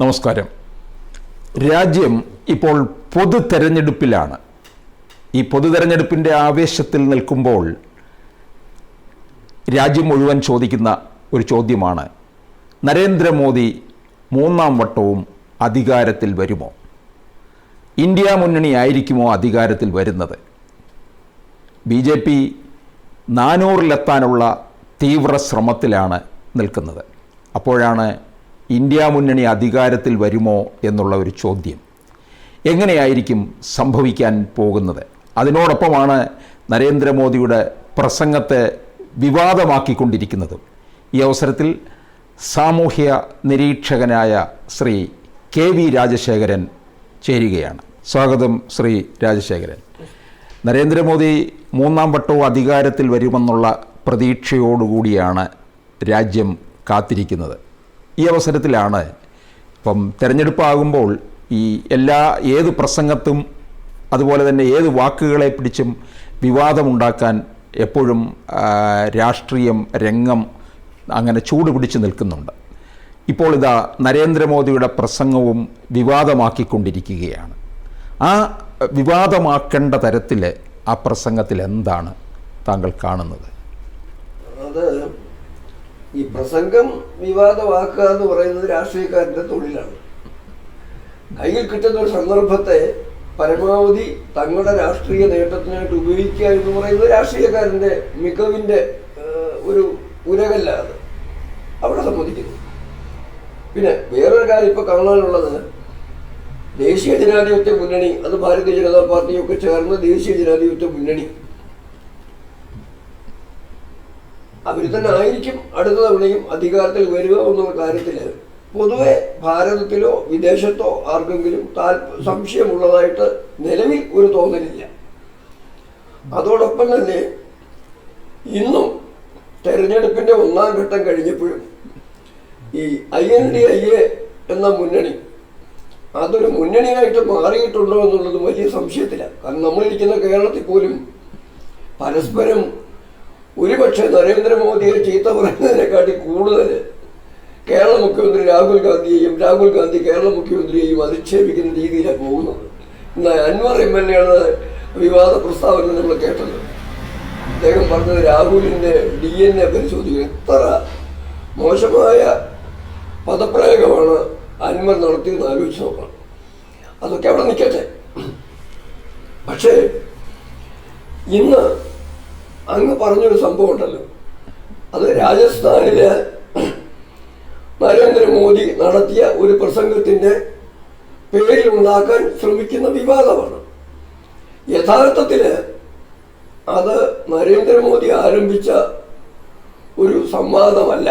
നമസ്കാരം. രാജ്യം ഇപ്പോൾ പൊതു തെരഞ്ഞെടുപ്പിലാണ്. ഈ പൊതു തെരഞ്ഞെടുപ്പിന്റെ ആവേശത്തിൽ നിൽക്കുമ്പോൾ രാജ്യം മുഴുവൻ ചോദിക്കുന്ന ഒരു ചോദ്യമാണ് നരേന്ദ്രമോദി മൂന്നാം വട്ടവും അധികാരത്തിൽ വരുമോ? ഇന്ത്യ മുന്നണി ആയിരിക്കുമോ അധികാരത്തിൽ വരുന്നത്? ബി ജെ പി നാനൂറിലെത്താനുള്ള തീവ്ര ശ്രമത്തിലാണ് നിൽക്കുന്നത്. അപ്പോഴാണ് ഇന്ത്യ മുന്നണി അധികാരത്തിൽ വരുമോ എന്നുള്ള ഒരു ചോദ്യം എങ്ങനെയായിരിക്കും സംഭവിക്കാൻ പോകുന്നത്? അതിനോടൊപ്പമാണ് നരേന്ദ്രമോദിയുടെ പ്രസംഗത്തെ വിവാദമാക്കിക്കൊണ്ടിരിക്കുന്നത്. ഈ അവസരത്തിൽ സാമൂഹ്യ നിരീക്ഷകനായ ശ്രീ കെ വി രാജശേഖരൻ ചേരുകയാണ്. സ്വാഗതം ശ്രീ രാജശേഖരൻ. നരേന്ദ്രമോദി മൂന്നാം വട്ടവും അധികാരത്തിൽ വരുമെന്നുള്ള പ്രതീക്ഷയോടുകൂടിയാണ് രാജ്യം കാത്തിരിക്കുന്നത്. ഈ അവസരത്തിലാണ് ഇപ്പം തിരഞ്ഞെടുപ്പാകുമ്പോൾ ഈ എല്ലാ ഏത് പ്രസംഗത്തും അതുപോലെ തന്നെ ഏത് വാക്കുകളെ പിടിച്ചും വിവാദമുണ്ടാക്കാൻ എപ്പോഴും രാഷ്ട്രീയം രംഗം അങ്ങനെ ചൂട് പിടിച്ച് നിൽക്കുന്നുണ്ട്. ഇപ്പോൾ ഇതാ നരേന്ദ്രമോദിയുടെ പ്രസംഗവും വിവാദമാക്കിക്കൊണ്ടിരിക്കുകയാണ്. ആ വിവാദമാക്കേണ്ട തരത്തിൽ ആ പ്രസംഗത്തിൽ എന്താണ് താങ്കൾ കാണുന്നത്? ഈ പ്രസംഗം വിവാദമാക്കുക എന്ന് പറയുന്നത് രാഷ്ട്രീയക്കാരന്റെ തൊഴിലാണ്. കയ്യിൽ കിട്ടുന്ന ഒരു സന്ദർഭത്തെ പരമാവധി തങ്ങളുടെ രാഷ്ട്രീയ നേട്ടത്തിനായിട്ട് ഉപയോഗിക്കുക എന്ന് പറയുന്നത് രാഷ്ട്രീയക്കാരന്റെ മികവിന്റെ ഒരു ഉരകല്ല അത്. അവിടെ സമ്മതിക്കുന്നു പിന്നെ വേറൊരു കാര്യം ഇപ്പൊ കാണാനുള്ളത് ദേശീയ ജനാധിപത്യ മുന്നണി അത് ഭാരതീയ ജനതാ പാർട്ടിയൊക്കെ ചേർന്ന് ദേശീയ ജനാധിപത്യ മുന്നണി അവർ തന്നെ ആയിരിക്കും അടുത്ത തവണയും അധികാരത്തിൽ വരിക എന്നുള്ള കാര്യത്തിൽ പൊതുവെ ഭാരതത്തിലോ വിദേശത്തോ ആർക്കെങ്കിലും താല്പ സംശയമുള്ളതായിട്ട് നിലവിൽ ഒരു തോന്നലില്ല. അതോടൊപ്പം തന്നെ ഇന്നും തെരഞ്ഞെടുപ്പിന്റെ ഒന്നാം ഘട്ടം കഴിഞ്ഞപ്പോഴും ഈ I N D I A എന്ന മുന്നണി അതൊരു മുന്നണിയായിട്ട് മാറിയിട്ടുണ്ടോ എന്നുള്ളത് വലിയ സംശയത്തിലാണ് കാരണം നമ്മളിരിക്കുന്ന കേരളത്തിൽ പോലും പരസ്പരം ഒരുപക്ഷെ നരേന്ദ്രമോദിയെ ചീത്ത പറയുന്നതിനെക്കാട്ടി കൂടുതൽ കേരള മുഖ്യമന്ത്രി രാഹുൽ ഗാന്ധിയെയും രാഹുൽ ഗാന്ധി കേരള മുഖ്യമന്ത്രിയെയും അധിക്ഷേപിക്കുന്ന രീതിയിലാണ് പോകുന്നത്. എന്നാൽ അൻവർ എം എൽ എയുടെ വിവാദ പ്രസ്താവന നമ്മൾ കേട്ടത് അദ്ദേഹം പറഞ്ഞത് രാഹുലിന്റെ ഡി എൻ എ പരിശോധിക്കുക എത്ര മോശമായ പദപ്രയോഗമാണ് അൻവർ നടത്തിയെന്ന് ആലോചിച്ച് നോക്കണം. അതൊക്കെ അവിടെ നിൽക്കട്ടെ. പക്ഷേ ഇന്ന് അങ്ങ് പറഞ്ഞൊരു സംഭവം ഉണ്ടല്ലോ അത് രാജസ്ഥാനിലെ നരേന്ദ്രമോദി നടത്തിയ ഒരു പ്രസംഗത്തിന്റെ പേരിൽ ഉണ്ടാക്കാൻ ശ്രമിക്കുന്ന വിവാദമാണ്. യഥാർത്ഥത്തിൽ അത് നരേന്ദ്രമോദി ആരംഭിച്ച ഒരു സംവാദമല്ല.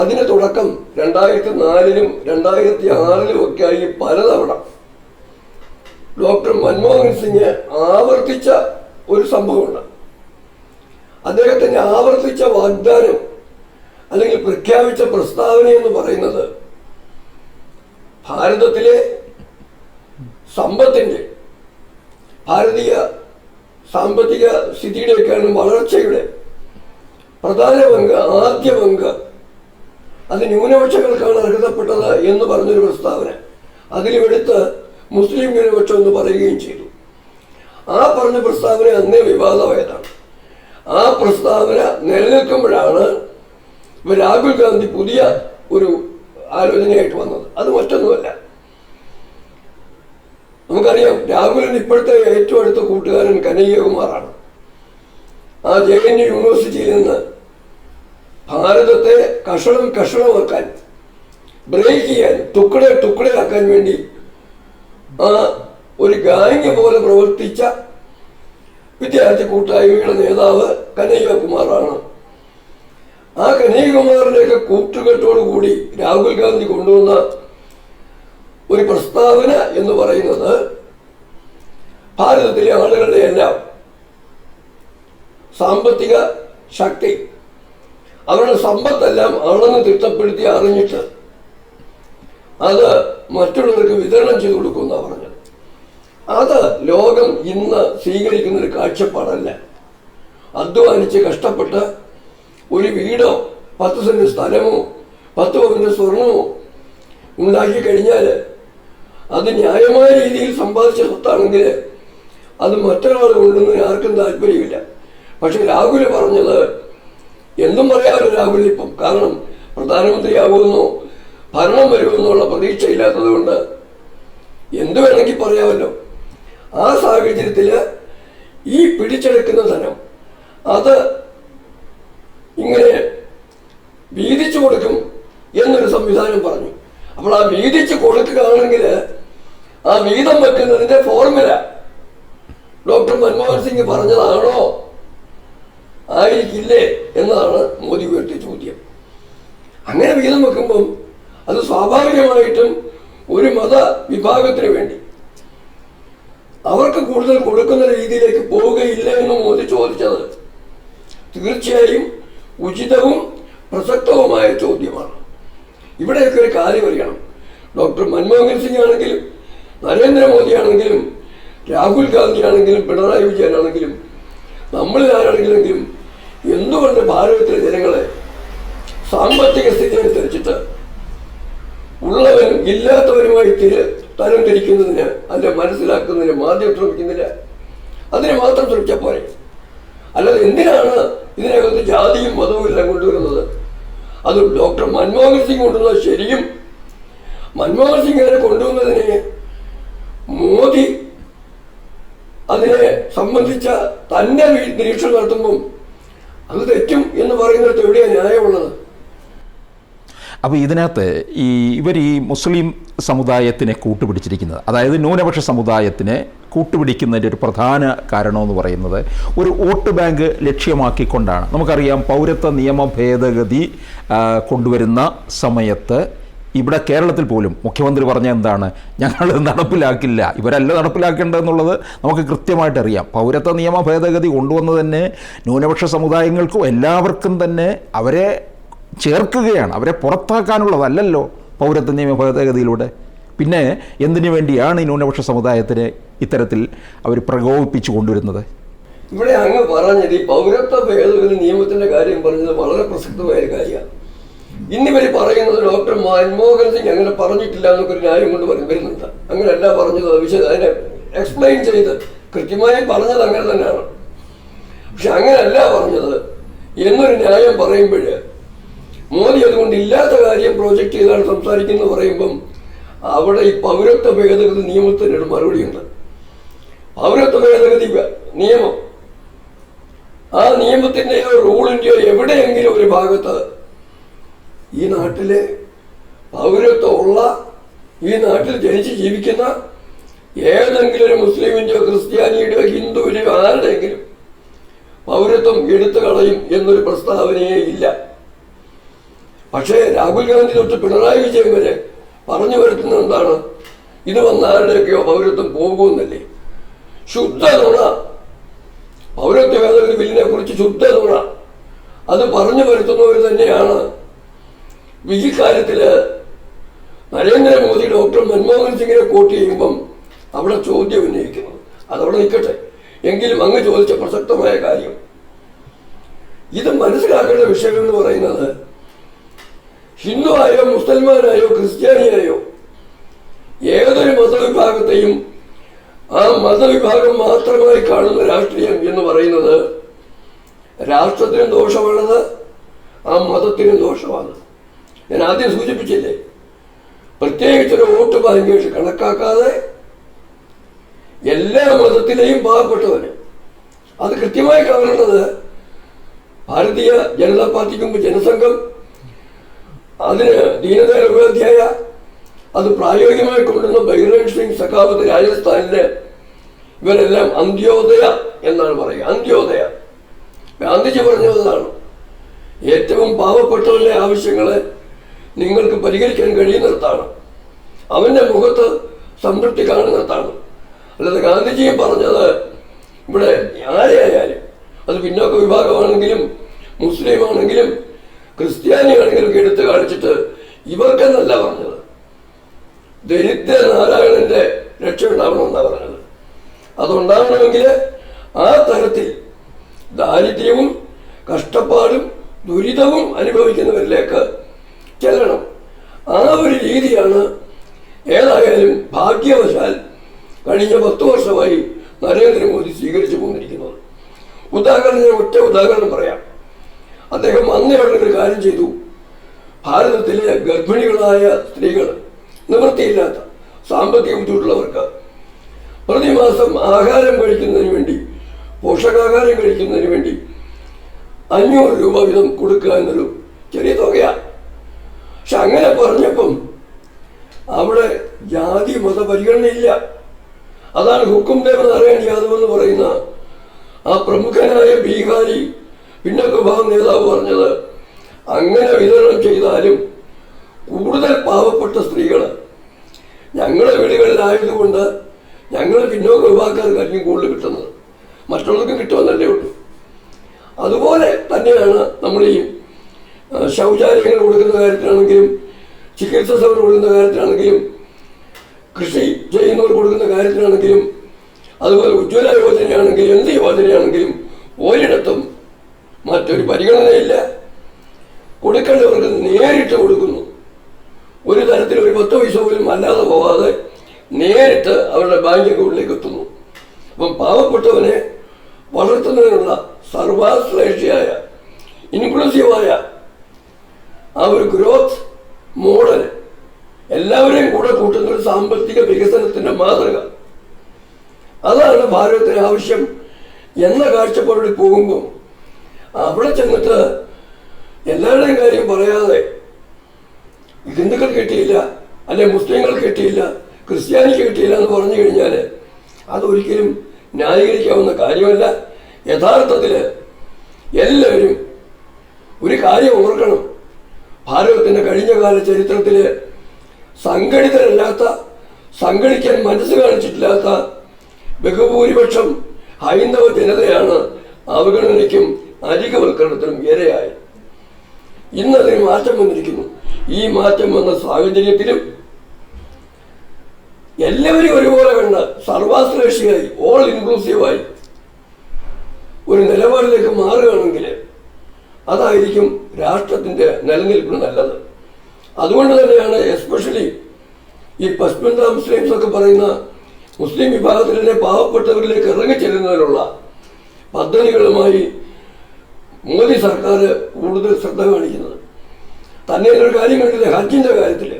അതിന് തുടക്കം രണ്ടായിരത്തി നാലിലും രണ്ടായിരത്തി ആറിലും ഒക്കെ ആയി പലതവണ ഡോക്ടർ മൻമോഹൻ സിംഗ് ആവർത്തിച്ച ഒരു സംഭവമുണ്ട്. അദ്ദേഹത്തിന്റെ ആവർത്തിച്ച വാഗ്ദാനം അല്ലെങ്കിൽ പ്രഖ്യാപിച്ച പ്രസ്താവന എന്ന് പറയുന്നത് ഭാരതത്തിലെ സമ്പത്തിന്റെ ഭാരതീയ സാമ്പത്തിക സ്ഥിതിയുടെയൊക്കെയാണ് വളർച്ചയുടെ പ്രധാന പങ്ക് ആദ്യ പങ്ക്. അത് ന്യൂനപക്ഷങ്ങൾക്കാണ് അർഹതപ്പെട്ടത് എന്ന് പറഞ്ഞൊരു പ്രസ്താവന. അതിലുമെടുത്ത് മുസ്ലിം ന്യൂനപക്ഷം എന്ന് പറയുകയും ചെയ്തു. ആ പറഞ്ഞ പ്രസ്താവന അന്നേ വിവാദമായതാണ്. ആ പ്രസ്താവന നിലനിൽക്കുമ്പോഴാണ് രാഹുൽ ഗാന്ധി പുതിയ ഒരു ആലോചനയായിട്ട് വന്നത്. അത് മറ്റൊന്നുമല്ല. നമുക്കറിയാം രാഹുലിന് ഇപ്പോഴത്തെ ഏറ്റവും അടുത്ത കൂട്ടുകാരൻ കനയ്യകുമാറാണ്. ആ ജെ എൻ യു യൂണിവേഴ്സിറ്റിയിൽ നിന്ന് ഭാരതത്തെ കഷണം കഷണമാക്കാൻ ബ്രേക്ക് ചെയ്യാൻ തുക്കടെ തുക്കടയാക്കാൻ വേണ്ടി ആ ഒരു ഗാംഗ് പോലെ പ്രവർത്തിച്ച വിദ്യാർത്ഥി കൂട്ടായ്മയുടെ നേതാവ് കനയ്യകുമാറാണ്. ആ കനയ്യകുമാറിനെയൊക്കെ കൂട്ടുകെട്ടോടുകൂടി രാഹുൽ ഗാന്ധി കൊണ്ടുവന്ന ഒരു പ്രസ്താവന എന്ന് പറയുന്നത് ഭാരതത്തിലെ ആളുകളുടെ എല്ലാം സാമ്പത്തിക ശക്തി അവരുടെ സമ്പത്തെല്ലാം അളന്ന് തിട്ടപ്പെടുത്തി അറിഞ്ഞിട്ട് അത് മറ്റുള്ളവർക്ക് വിതരണം ചെയ്തു കൊടുക്കുന്ന പറഞ്ഞത്. അത് ലോകം ഇന്ന് സ്വീകരിക്കുന്ന ഒരു കാഴ്ചപ്പാടല്ല. അധ്വാനിച്ച് കഷ്ടപ്പെട്ട് ഒരു വീടോ പത്ത് സെന്റ് സ്ഥലമോ പത്ത് പവന്റെ സ്വർണമോ ഉണ്ടാക്കി കഴിഞ്ഞാൽ അത് ന്യായമായ രീതിയിൽ സമ്പാദിച്ച സ്വത്താണെങ്കിൽ അത് മറ്റൊരാൾ കൊണ്ടുവന്ന് ആർക്കും താല്പര്യമില്ല. പക്ഷെ രാഹുൽ പറഞ്ഞത് എന്തും പറയാമല്ലോ രാഹുൽ ഇപ്പം. കാരണം പ്രധാനമന്ത്രിയാകുമെന്നോ ഭരണം വരുമെന്നുള്ള പ്രതീക്ഷയില്ലാത്തത് കൊണ്ട് എന്തു വേണമെങ്കിൽ പറയാമല്ലോ. ആ സാഹചര്യത്തിൽ ഈ പിടിച്ചെടുക്കുന്ന ധനം അത് ഇങ്ങനെ വീതിച്ചു കൊടുക്കും എന്നൊരു സംവിധാനം പറഞ്ഞു. അപ്പോൾ ആ വീതിച്ച് കൊടുക്കുകയാണെങ്കിൽ ആ വീതം വെക്കുന്നതിന്റെ ഫോർമുല ഡോക്ടർ മൻമോഹൻ സിംഗ് പറഞ്ഞതാണോ? ആയിരിക്കില്ലേ എന്നതാണ് മോദി ഉയർത്തിയ ചോദ്യം. അങ്ങനെ വീതം വെക്കുമ്പം അത് സ്വാഭാവികമായിട്ടും ഒരു മത വിഭാഗത്തിന് വേണ്ടി അവർക്ക് കൂടുതൽ കൊടുക്കുന്ന രീതിയിലേക്ക് പോവുകയില്ല എന്ന് മോദി ചോദിച്ചത്. തീർച്ചയായും ഉചിതവും പ്രസക്തവുമായ ചോദ്യമാണ്. ഇവിടെയൊക്കെ ഒരു കാര്യം അറിയണം. ഡോക്ടർ മൻമോഹൻ സിംഗ് ആണെങ്കിലും നരേന്ദ്രമോദി ആണെങ്കിലും രാഹുൽ ഗാന്ധി ആണെങ്കിലും പിണറായി വിജയൻ ആണെങ്കിലും നമ്മളിൽ ആരാണെങ്കിലും എന്തുകൊണ്ട് ഭാരതത്തിലെ ജനങ്ങളെ സാമ്പത്തിക സ്ഥിതി അനുസരിച്ചിട്ട് ഉള്ളവരും ഇല്ലാത്തവരുമായി തിര തരം തിരിക്കുന്നതിന് അല്ലെ മനസ്സിലാക്കുന്നതിന് മാധ്യമം ശ്രമിക്കുന്നില്ല അതിന് മാത്രം ശ്രമിച്ചാൽ പോരെ. അല്ലാതെ എന്തിനാണ് ഇതിനകത്ത് ജാതിയും മതവും എല്ലാം കൊണ്ടുവരുന്നത്? അത് ഡോക്ടർ മൻമോഹൻ സിംഗ് കൊണ്ടുവന്നത് ശരിയും മൻമോഹൻ സിംഗ് അതിനെ കൊണ്ടുവന്നതിനെ മോദി അതിനെ സംബന്ധിച്ച തന്നെ നിരീക്ഷണം നടത്തുമ്പം അത് തെറ്റും എന്ന് പറയുന്നിടത്ത് എവിടെയാണ് ന്യായമുള്ളത്? അപ്പോൾ ഇതിനകത്ത് ഈ ഇവർ ഈ മുസ്ലിം സമുദായത്തിനെ കൂട്ടുപിടിച്ചിരിക്കുന്നത്. അതായത് ന്യൂനപക്ഷ സമുദായത്തിനെ കൂട്ടുപിടിക്കുന്നതിന്റെ ഒരു പ്രധാന കാരണമെന്ന് പറയുന്നത് ഒരു വോട്ട് ബാങ്ക് ലക്ഷ്യമാക്കിക്കൊണ്ടാണ്. നമുക്കറിയാം പൗരത്വ നിയമ ഭേദഗതി കൊണ്ടുവരുന്ന സമയത്ത് ഇവിടെ കേരളത്തിൽ പോലും മുഖ്യമന്ത്രി പറഞ്ഞ എന്താണ്? ഞങ്ങൾ നടപ്പിലാക്കില്ല. ഇവരല്ല നടപ്പിലാക്കേണ്ടതെന്നുള്ളത് നമുക്ക് കൃത്യമായിട്ട് അറിയാം. പൗരത്വ നിയമ ഭേദഗതി കൊണ്ടുവന്ന് തന്നെ ന്യൂനപക്ഷ സമുദായങ്ങൾക്കും എല്ലാവർക്കും തന്നെ അവരെ ചേർക്കുകയാണ്. അവരെ പുറത്താക്കാനുള്ളതല്ലല്ലോ പൗരത്വ നിയമ ഭേദഗതിയിലൂടെ. പിന്നെ എന്തിനു വേണ്ടിയാണ് ഈ ന്യൂനപക്ഷ സമുദായത്തിനെ ഇത്തരത്തിൽ അവർ പ്രകോപിപ്പിച്ചു കൊണ്ടുവരുന്നത്? ഇവിടെ അങ്ങ് പറഞ്ഞത് ഈ പൗരത്വ ഭേദഗതി നിയമത്തിന്റെ കാര്യം പറഞ്ഞത് വളരെ പ്രസക്തമായ ഒരു കാര്യമാണ്. ഇന്നിവർ പറയുന്നത് ഡോക്ടർ മൻമോഹൻ സിംഗ് അങ്ങനെ പറഞ്ഞിട്ടില്ല എന്നൊക്കെ ഒരു ന്യായം കൊണ്ട് വരുന്നുണ്ട്. അങ്ങനെയല്ല പറഞ്ഞത് വിശദ അതിനെ എക്സ്പ്ലെയിൻ ചെയ്ത് കൃത്യമായി പറഞ്ഞത് അങ്ങനെ തന്നെയാണ്. പക്ഷെ അങ്ങനെയല്ല പറഞ്ഞത്. എന്നൊരു ന്യായം പറയുമ്പോൾ മോദി അതുകൊണ്ട് ഇല്ലാത്ത കാര്യം പ്രോജക്റ്റ് ചെയ്താണ് സംസാരിക്കുന്നത് പറയുമ്പം അവിടെ ഈ പൗരത്വ ഭേദഗതി നിയമത്തിനൊരു മറുപടിയുണ്ട്. പൗരത്വ ഭേദഗതി നിയമം. ആ നിയമത്തിന്റെയോ റൂളിന്റെയോ എവിടെയെങ്കിലും ഒരു ഭാഗത്ത് ഈ നാട്ടിലെ പൗരത്വമുള്ള ഈ നാട്ടിൽ ജനിച്ച് ജീവിക്കുന്ന ഏതെങ്കിലും ഒരു മുസ്ലിമിന്റെയോ ക്രിസ്ത്യാനിയുടെയോ ഹിന്ദുവിന്റെയോ ആരുടെയെങ്കിലും പൗരത്വം എടുത്തു കളയും എന്നൊരു പ്രസ്താവനയേ ഇല്ല. പക്ഷേ രാഹുൽ ഗാന്ധി തൊട്ട് പിണറായി വിജയൻ വരെ പറഞ്ഞു വരുത്തുന്നത് എന്താണ്? ഇത് വന്ന ആരുടെയൊക്കെയോ പൗരത്വം പോകുമെന്നല്ലേ? ശുദ്ധ നുണ. പൗരത്വ ഭേദഗതി ബില്ലിനെ കുറിച്ച് ശുദ്ധ നുണ. അത് പറഞ്ഞു വരുത്തുന്നവർ തന്നെയാണ്. ഈ കാര്യത്തിൽ നരേന്ദ്രമോദി ഡോക്ടർ മൻമോഹൻ സിംഗിനെ കോട്ട് ചെയ്യുമ്പം അവിടെ ചോദ്യം ഉന്നയിക്കുന്നു. അതവിടെ നിൽക്കട്ടെ. എങ്കിലും അങ്ങ് ചോദിച്ച പ്രസക്തമായ കാര്യം. ഇത് മനസ്സിലാക്കേണ്ട വിഷയം എന്ന് പറയുന്നത് ഹിന്ദു ആയോ മുസൽമാനായോ ക്രിസ്ത്യാനിയായോ ഏതൊരു മതവിഭാഗത്തെയും ആ മതവിഭാഗം മാത്രമായി കാണുന്ന രാഷ്ട്രീയം എന്ന് പറയുന്നത് രാഷ്ട്രത്തിനും ദോഷമാണത് ആ മതത്തിനും ദോഷമാണ്. ഞാൻ ആദ്യം സൂചിപ്പിച്ചില്ലേ? പ്രത്യേകിച്ചൊരു വോട്ട് ബാങ്കേഷ് കണക്കാക്കാതെ എല്ലാ മതത്തിലെയും പാവപ്പെട്ടവന് അത് കൃത്യമായി കാണേണ്ടത് ഭാരതീയ ജനതാ പാർട്ടിക്കും ജനസംഘം അതിന് ദീനദയാൽ ഉപാധ്യായ അത് പ്രായോഗികമായി കൊണ്ടുവന്ന ബൈരൺ സിംഗ് സഖാവത്ത് രാജസ്ഥാനിലെ ഇവരെല്ലാം അന്ത്യോദയ എന്നാണ് പറയുക. അന്ത്യോദയ. ഗാന്ധിജി പറഞ്ഞതാണ് ഏറ്റവും പാവപ്പെട്ടവരുടെ ആവശ്യങ്ങളെ നിങ്ങൾക്ക് പരിഹരിക്കാൻ കഴിയുന്നിടത്താണ്. അവന്റെ മുഖത്ത് സംതൃപ്തി കാണുന്നിടത്താണ്. അല്ലാതെ ഗാന്ധിജിയും പറഞ്ഞത് ഇവിടെ ആരെയായാലും അത് പിന്നോക്ക വിഭാഗമാണെങ്കിലും മുസ്ലിം ആണെങ്കിലും ക്രിസ്ത്യാനി ആണെങ്കിലും ഒക്കെ എടുത്തു കാണിച്ചിട്ട് ഇവർക്കെന്നല്ല പറഞ്ഞത്. ദരിദ്ര നാരായണന്റെ രക്ഷ ഉണ്ടാവണമെന്നാണ് പറഞ്ഞത്. അതുണ്ടാവണമെങ്കിൽ ആ തരത്തിൽ ദാരിദ്ര്യവും കഷ്ടപ്പാടും ദുരിതവും അനുഭവിക്കുന്നവരിലേക്ക് ചെല്ലണം. ആ ഒരു രീതിയാണ് ഏതായാലും ഭാഗ്യവശാൽ കഴിഞ്ഞ പത്ത് വർഷമായി നരേന്ദ്രമോദി സ്വീകരിച്ചു പോന്നിരിക്കുന്നത് ഉദാഹരണത്തിന് ഒറ്റ ഉദാഹരണം പറയാം. അദ്ദേഹം അങ്ങനെയുള്ള ഒരു കാര്യം ചെയ്തു. ഭാരതത്തിലെ ഗർഭിണികളായ സ്ത്രീകൾ നിവൃത്തിയില്ലാത്ത സാമ്പത്തിക ബുദ്ധിമുട്ടുള്ളവർക്ക് പ്രതിമാസം ആഹാരം കഴിക്കുന്നതിന് വേണ്ടി പോഷകാഹാരം കഴിക്കുന്നതിന് വേണ്ടി അഞ്ഞൂറ് രൂപ വീതം കൊടുക്കുക എന്നൊരു ചെറിയ തുകയാണ് പക്ഷെ അങ്ങനെ പറഞ്ഞപ്പം അവിടെ ജാതി മത പരിഗണനയില്ല അതാണ് ഹുക്കും ദേവ് നാരായൺ യാദവ് എന്ന് പറയുന്ന ആ പ്രമുഖനായ ബീഹാരി പിന്നോക്ക വിഭാഗം നേതാവ് പറഞ്ഞത് അങ്ങനെ വിതരണം ചെയ്താലും കൂടുതൽ പാവപ്പെട്ട സ്ത്രീകൾ ഞങ്ങളുടെ വീടുകളിലായതുകൊണ്ട് ഞങ്ങൾ പിന്നോക്ക വിഭാഗക്കാർക്കായിരിക്കും കൂടുതൽ കിട്ടുന്നത്. മറ്റുള്ളവർക്കും കിട്ടുമെന്നല്ലേ ഉള്ളൂ. അതുപോലെ തന്നെയാണ് നമ്മൾ ഈ ശൗചാലയങ്ങൾ കൊടുക്കുന്ന കാര്യത്തിലാണെങ്കിലും ചികിത്സ സൗകര്യം കൊടുക്കുന്ന കാര്യത്തിലാണെങ്കിലും കൃഷി ചെയ്യുന്നവർ കൊടുക്കുന്ന കാര്യത്തിലാണെങ്കിലും അതുപോലെ ഉജ്ജ്വല യോജനയാണെങ്കിലും എന്ത് യോജനയാണെങ്കിലും ഒരിടത്തും മറ്റൊരു പരിഗണനയില്ല കൊടുക്കേണ്ടവർക്ക് നേരിട്ട് കൊടുക്കുന്നു. ഒരു തരത്തിൽ ഒരു പത്ത് പൈസ പോലും അല്ലാതെ പോവാതെ നേരിട്ട് അവരുടെ ബാങ്ക് അക്കൗണ്ടിലേക്ക് എത്തുന്നു. അപ്പം പാവപ്പെട്ടവനെ വളർത്തുന്നതിനുള്ള സർവാശ്ലേഷിയായ ഇൻക്ലൂസീവായ ആ ഒരു ഗ്രോത്ത് മോഡൽ എല്ലാവരെയും കൂടെ കൂട്ടുന്ന ഒരു സാമ്പത്തിക വികസനത്തിന്റെ മാതൃക. അതാണ് ഭാരതത്തിന് ആവശ്യം എന്ന കാഴ്ചപ്പാടിൽ പോകുമ്പോൾ അവിടെ ചെന്നിട്ട് എല്ലാവരുടെയും കാര്യം പറയാതെ ഹിന്ദുക്കൾ കിട്ടിയില്ല അല്ലെ മുസ്ലിങ്ങൾ കിട്ടിയില്ല ക്രിസ്ത്യാനിക്ക് കിട്ടിയില്ല എന്ന് പറഞ്ഞു കഴിഞ്ഞാൽ അതൊരിക്കലും ന്യായീകരിക്കാവുന്ന കാര്യമല്ല. യഥാർത്ഥത്തിൽ എല്ലാവരും ഒരു കാര്യം ഓർക്കണം. ഭാരതത്തിന്റെ കഴിഞ്ഞ കാല ചരിത്രത്തിൽ സംഘടിതരല്ലാത്ത സംഘടിക്കാൻ മനസ്സ് കാണിച്ചിട്ടില്ലാത്ത ബഹുഭൂരിപക്ഷം ഹൈന്ദവ ജനതയാണ് അവഗണനയ്ക്കും അധികവൽക്കരണത്തിനും ഏറെയായി ഇന്നതിന് മാറ്റം വന്നിരിക്കുന്നു. ഈ മാറ്റം വന്ന സാഹചര്യത്തിലും എല്ലാവരും ഒരുപോലെ കണ്ട സർവാശ്രേഷിയായി ഓൾ ഇൻക്ലൂസീവായി ഒരു നിലപാടിലേക്ക് മാറുകയാണെങ്കിൽ അതായിരിക്കും രാഷ്ട്രത്തിന്റെ നിലനിൽപ്പിന് നല്ലത്. അതുകൊണ്ട് തന്നെയാണ് എസ്പെഷ്യലി ഈ പശ്മിന്ദ മുസ്ലിംസ് ഒക്കെ പറയുന്ന മുസ്ലിം വിഭാഗത്തിലെ പാവപ്പെട്ടവരിലേക്ക് ഇറങ്ങിച്ചെല്ലുന്നതിനുള്ള പദ്ധതികളുമായി മോദി സർക്കാർ കൂടുതൽ ശ്രദ്ധ കാണിക്കുന്നത്. തന്നെ ഒരു കാര്യം കണ്ടില്ല ഹജ്ജിന്റെ കാര്യത്തിൽ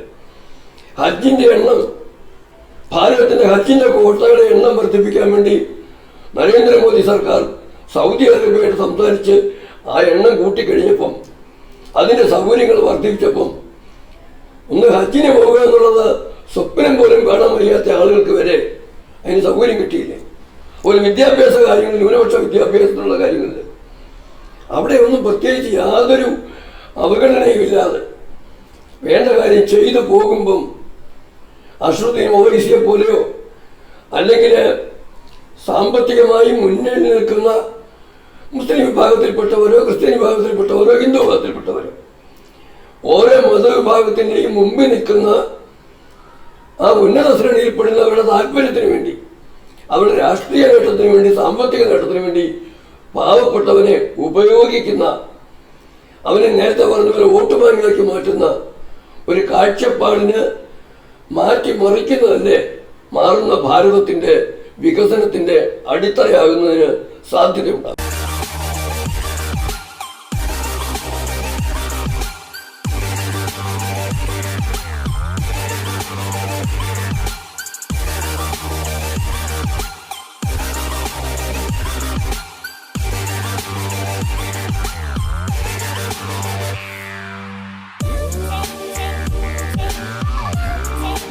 ഹജ്ജിന്റെ എണ്ണം ഭാരതത്തിന്റെ ഹജ്ജിന്റെ കോട്ടകളുടെ എണ്ണം വർദ്ധിപ്പിക്കാൻ വേണ്ടി നരേന്ദ്രമോദി സർക്കാർ സൗദി അറേബ്യയോട് സംസാരിച്ച് ആ എണ്ണം കൂട്ടിക്കഴിഞ്ഞപ്പം അതിന്റെ സൗകര്യങ്ങൾ വർദ്ധിപ്പിച്ചപ്പം ഒന്ന് ഹജ്ജിന് പോകുക എന്നുള്ളത് സ്വപ്നം പോലും കാണാൻ വയ്യാത്ത ആളുകൾക്ക് വരെ അതിന് സൗകര്യം കിട്ടിയില്ലേ? ഒരു വിദ്യാഭ്യാസ കാര്യങ്ങളിൽ ന്യൂനപക്ഷ വിദ്യാഭ്യാസത്തിനുള്ള കാര്യങ്ങളിൽ അവിടെ ഒന്നും പ്രത്യേകിച്ച് യാതൊരു അവഗണനയുമില്ലാതെ വേണ്ട കാര്യം ചെയ്തു പോകുമ്പം അശ്രുതി ഓവൈസിയെ പോലെയോ അല്ലെങ്കിൽ സാമ്പത്തികമായി മുന്നിൽ നിൽക്കുന്ന മുസ്ലിം വിഭാഗത്തിൽപ്പെട്ടവരോ ക്രിസ്ത്യൻ വിഭാഗത്തിൽപ്പെട്ടവരോ ഹിന്ദു വിഭാഗത്തിൽപ്പെട്ടവരോ ഓരോ മതവിഭാഗത്തിന്റെയും മുമ്പിൽ നിൽക്കുന്ന ആ ഉന്നത ശ്രേണിയിൽപ്പെടുന്നവരുടെ താല്പര്യത്തിന് വേണ്ടി അവരുടെ രാഷ്ട്രീയ നേട്ടത്തിന് വേണ്ടി സാമ്പത്തിക നേട്ടത്തിന് വേണ്ടി പാവപ്പെട്ടവനെ ഉപയോഗിക്കുന്ന അവനെ നേരത്തെ പറഞ്ഞവരെ വോട്ട് മാറ്റുന്ന ഒരു കാഴ്ചപ്പാടിന് മാറ്റി മറിക്കുന്നതല്ലേ മാറുന്ന ഭാരതത്തിന്റെ വികസനത്തിന്റെ അടിത്തറയാകുന്നതിന് സാധ്യതയുണ്ടാകും.